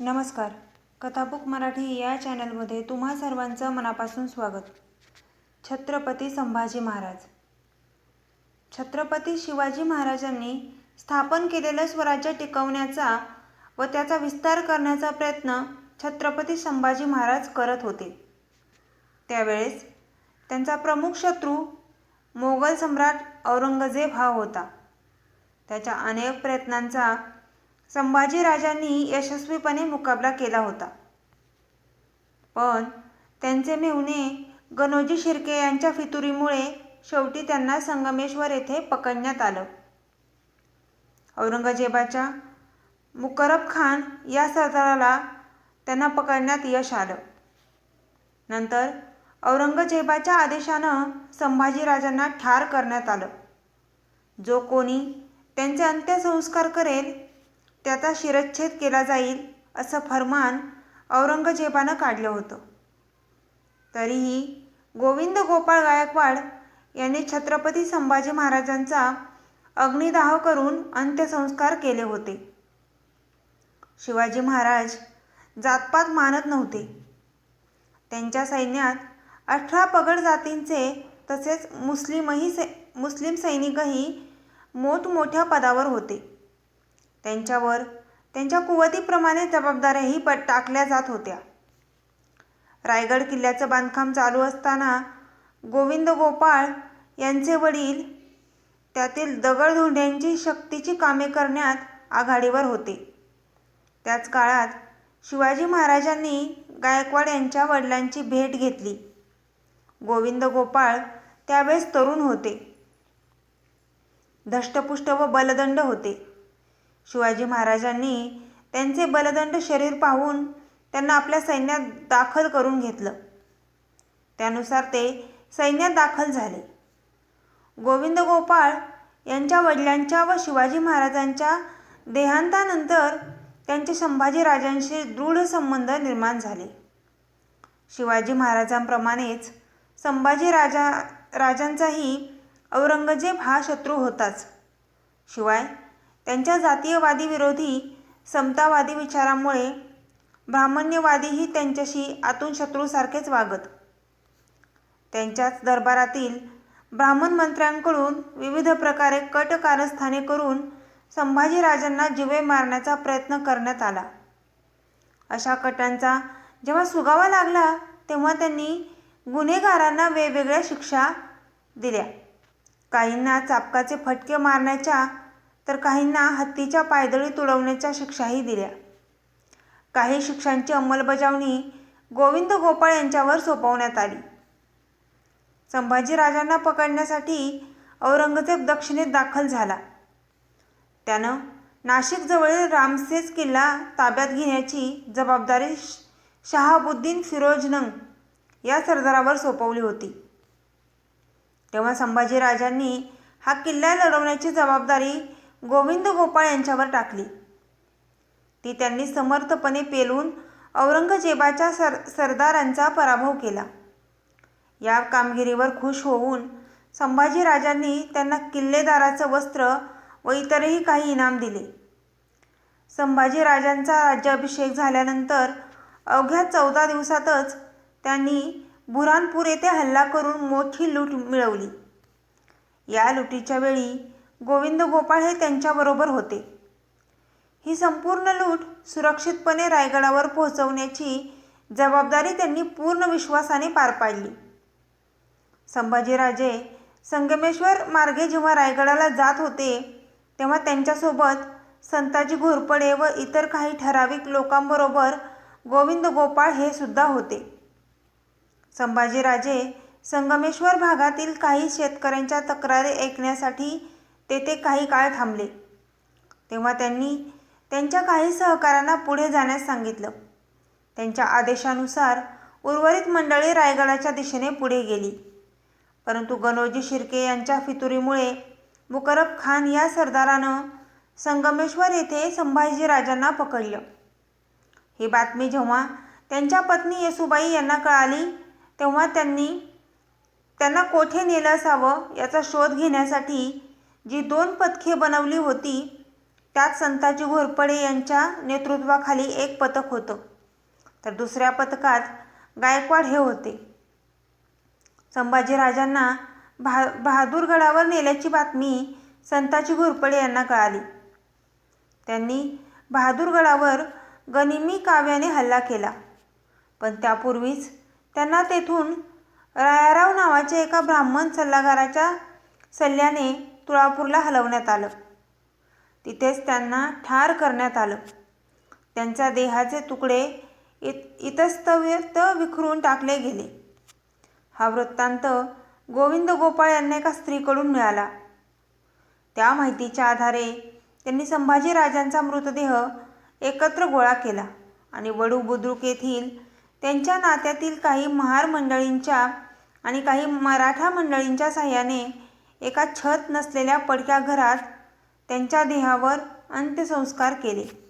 नमस्कार. कथाबुक मराठी या चॅनलमध्ये तुम्हा सर्वांचं मनापासून स्वागत. छत्रपती संभाजी महाराज. छत्रपती शिवाजी महाराजांनी स्थापन केलेलं स्वराज्य टिकवण्याचा व त्याचा विस्तार करण्याचा प्रयत्न छत्रपती संभाजी महाराज करत होते. त्यावेळेस त्यांचा प्रमुख शत्रू मोगल सम्राट औरंगजेब हा होता. त्याच्या अनेक प्रयत्नांचा संभाजीराजांनी यशस्वीपणे मुकाबला केला होता. पण त्यांचे मेहुणे गणोजी शिर्के यांच्या फितुरीमुळे शेवटी त्यांना संगमेश्वर येथे पकडण्यात आलं. औरंगजेबाच्या मुकरब खान या सरदाराला त्यांना पकडण्यात यश आलं. नंतर औरंगजेबाच्या आदेशानं संभाजीराजांना ठार करण्यात आलं. जो कोणी त्यांचे अंत्यसंस्कार करेल त्याचा शिरच्छेद केला जाईल असं फरमान औरंगजेबानं काढलं होतं. तरीही गोविंद गोपाळ गायकवाड यांनी छत्रपती संभाजी महाराजांचा अग्निदाह करून अंत्यसंस्कार केले होते. शिवाजी महाराज जातपात मानत नव्हते. त्यांच्या सैन्यात अठरा पगड जातींचे तसेच मुस्लिमही सै मुस्लिम सैनिकही मोठमोठ्या पदावर होते. त्यांच्यावर त्यांच्या कुवतीप्रमाणे जबाबदाऱ्याही पट टाकल्या जात होत्या. रायगड किल्ल्याचं बांधकाम चालू असताना गोविंद गोपाळ यांचे वडील त्यातील दगडधोंड्यांची शक्तीची कामे करण्यात आघाडीवर होते. त्याच काळात शिवाजी महाराजांनी गायकवाड यांच्या वडिलांची भेट घेतली. गोविंद गोपाळ त्यावेळेस तरुण होते. धष्टपुष्ट व बलदंड होते. शिवाजी महाराजांनी त्यांचे बलदंड शरीर पाहून त्यांना आपल्या सैन्यात दाखल करून घेतलं. त्यानुसार ते सैन्यात दाखल झाले. गोविंद गोपाळ यांच्या वडिलांच्या व शिवाजी महाराजांच्या देहांतानंतर त्यांचे संभाजीराजांशी दृढ संबंध निर्माण झाले. शिवाजी महाराजांप्रमाणेच संभाजी राजा राजांचाही औरंगजेब हा शत्रू होताच. शिवाय त्यांच्या जातीयवादी विरोधी समतावादी विचारामुळे ब्राह्मण्यवादीही त्यांच्याशी आतून शत्रूसारखेच वागत. त्यांच्याच दरबारातील ब्राह्मण मंत्र्यांकडून विविध प्रकारे कट कारस्थाने करून संभाजीराजांना जिवे मारण्याचा प्रयत्न करण्यात आला. अशा कटांचा जेव्हा सुगावा लागला तेव्हा त्यांनी गुन्हेगारांना वेगवेगळ्या शिक्षा दिल्या. काहींना चापकाचे फटके मारण्याच्या तर काहींना हत्तीच्या पायदळी तुडवण्याच्या शिक्षाही दिल्या. काही शिक्षांची अंमलबजावणी गोविंद गोपाळ यांच्यावर सोपवण्यात आली. संभाजीराजांना पकडण्यासाठी औरंगजेब दक्षिणेत दाखल झाला. त्यानं नाशिकजवळील रामसेज किल्ला ताब्यात घेण्याची जबाबदारी शहाबुद्दीन फिरोजनंग या सरदारावर सोपवली होती. तेव्हा संभाजीराजांनी हा किल्ला लढवण्याची जबाबदारी गोविंद गोपाळ यांच्यावर टाकली. ती त्यांनी समर्थपणे पेलून औरंगजेबाच्या सर सरदारांचा पराभव केला. या कामगिरीवर खुश होऊन संभाजीराजांनी त्यांना किल्लेदाराचं वस्त्र व इतरही काही इनाम दिले. संभाजीराजांचा राज्याभिषेक झाल्यानंतर अवघ्या चौदा दिवसातच त्यांनी बुरानपूर येथे हल्ला करून मोठी लूट मिळवली. या लुटीच्या वेळी गोविंद गोपाळ हे त्यांच्याबरोबर होते. ही संपूर्ण लूट सुरक्षितपणे रायगडावर पोहोचवण्याची जबाबदारी त्यांनी पूर्ण विश्वासाने पार पाडली. संभाजीराजे संगमेश्वर मार्गे जेव्हा रायगडाला जात होते तेव्हा त्यांच्यासोबत संताजी घोरपडे व इतर काही ठराविक लोकांबरोबर गोविंद गोपाळ हे सुद्धा होते. संभाजीराजे संगमेश्वर भागातील काही शेतकऱ्यांच्या तक्रारी ऐकण्यासाठी तेथे काही काळ थांबले. तेव्हा त्यांनी त्यांच्या काही सहकाऱ्यांना पुढे जाण्यास सांगितलं. त्यांच्या आदेशानुसार उर्वरित मंडळी रायगडाच्या दिशेने पुढे गेली. परंतु गणोजी शिर्के यांच्या फितुरीमुळे मुकरब खान या सरदारानं संगमेश्वर येथे संभाजीराजांना पकडलं. ही बातमी जेव्हा त्यांच्या पत्नी येसुबाई यांना कळाली तेव्हा त्यांनी त्यांना कोठे नेलं असावं याचा शोध घेण्यासाठी जी दोन पथके बनवली होती त्यात संताजी घोरपडे यांच्या नेतृत्वाखाली एक पथक होतं. तर दुसऱ्या पथकात गायकवाड हे होते. संभाजीराजांना भा बहादूरगडावर नेल्याची बातमी संताजी घोरपडे यांना कळाली. त्यांनी बहादूरगडावर गनिमी काव्याने हल्ला केला. पण त्यापूर्वीच त्यांना तेथून रायाराव नावाच्या एका ब्राह्मण सल्लागाराच्या सल्ल्याने तुळापूरला हलवण्यात आलं. तिथेच त्यांना ठार करण्यात आलं. त्यांच्या देहाचे तुकडे इत इतस्तव्यस्त विखरून टाकले गेले. हा वृत्तांत गोविंद गोपाळ यांना एका स्त्रीकडून मिळाला. त्या माहितीच्या आधारे त्यांनी संभाजीराजांचा मृतदेह एकत्र गोळा केला आणि वडू बुद्रुक येथील त्यांच्या नात्यातील काही महार मंडळींच्या आणि काही मराठा मंडळींच्या साह्याने एका छत नसलेल्या पडक्या घरात त्यांच्या देहावर अंत्यसंस्कार केले.